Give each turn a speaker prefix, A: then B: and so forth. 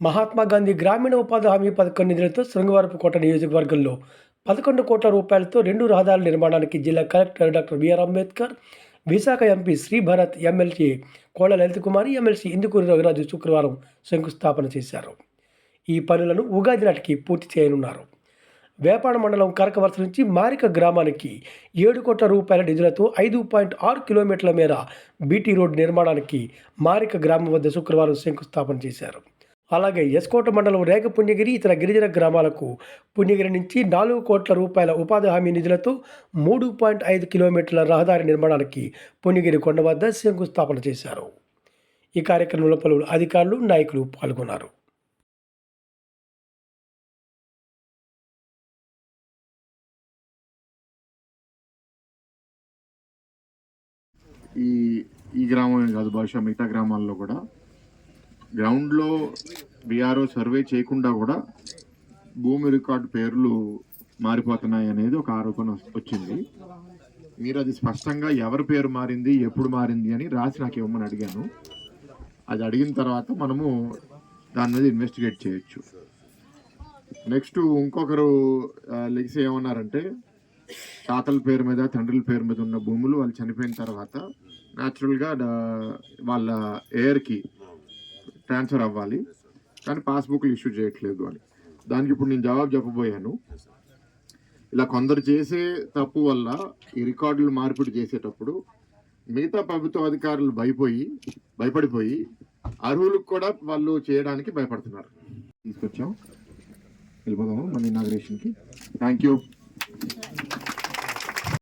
A: మహాత్మా గాంధీ గ్రామీణ ఉపాధి హామీ పథకం నిధులతో శృంగవరపుకోట నియోజకవర్గంలో పదకొండు కోట్ల రూపాయలతో రెండు రహదారుల నిర్మాణానికి జిల్లా collector doctor B R Ambedkar Visakha MP Sribharat MLC Kolla Lalitha Kumari MLC Indukuri Raghuraju శుక్రవారం శంకుస్థాపన చేశారు. ఈ పనులను ఉగాది నాటికి పూర్తి చేయనున్నారు. వేపాడ మండలం కరకవర్త నుంచి మారిక గ్రామానికి ఏడు కోట్ల రూపాయల నిధులతో ఐదు పాయింట్ ఆరు కిలోమీటర్ల మేర బీటీ రోడ్డు నిర్మాణానికి మారిక గ్రామం వద్ద శుక్రవారం శంకుస్థాపన చేశారు. అలాగే ఎస్కోట మండలం రేగ పుణ్యగిరి ఇతర గిరిజన గ్రామాలకు పుణ్యగిరి నుంచి నాలుగు కోట్ల రూపాయల ఉపాధి హామీ నిధులతో మూడు పాయింట్ ఐదు కిలోమీటర్ల రహదారి నిర్మాణానికి పుణ్యగిరి కొండ వద్ద శంకుస్థాపన చేశారు. ఈ కార్యక్రమంలో పలువురు అధికారులు నాయకులు పాల్గొన్నారు.
B: ఈ ఈ గ్రామమే కాదు బహుశా మిగతా గ్రామాల్లో కూడా గ్రౌండ్లో బీఆర్ఓ సర్వే చేయకుండా కూడా భూమి రికార్డు పేర్లు మారిపోతున్నాయి అనేది ఒక ఆరోపణ వచ్చింది. మీరు అది స్పష్టంగా ఎవరి పేరు మారింది ఎప్పుడు మారింది అని రాసి నాకు ఇవ్వమని అడిగాను. అది అడిగిన తర్వాత మనము దాని మీద ఇన్వెస్టిగేట్ చేయొచ్చు. నెక్స్ట్ ఇంకొకరు లెగ్స్ ఏమన్నారంటే తాతల పేరు మీద తండ్రుల పేరు మీద ఉన్న భూములు వాళ్ళు చనిపోయిన తర్వాత న్యాచురల్గా వాళ్ళ ఎయిర్కి ట్రాన్స్ఫర్ అవ్వాలి. కానీ పాస్బుక్లు ఇష్యూ చేయట్లేదు అని. దానికి ఇప్పుడు నేను జవాబు చెప్పబోయాను. ఇలా కొందరు చేసే తప్పు వల్ల ఈ రికార్డులు మార్పిడి చేసేటప్పుడు మిగతా ప్రభుత్వ అధికారులు భయపోయి భయపడిపోయి అర్హులకు కూడా వాళ్ళు చేయడానికి భయపడుతున్నారు. తీసుకొచ్చాం. వెళ్ళిపోదాము మన ఇనాగ్రేషన్కి థ్యాంక్ యూ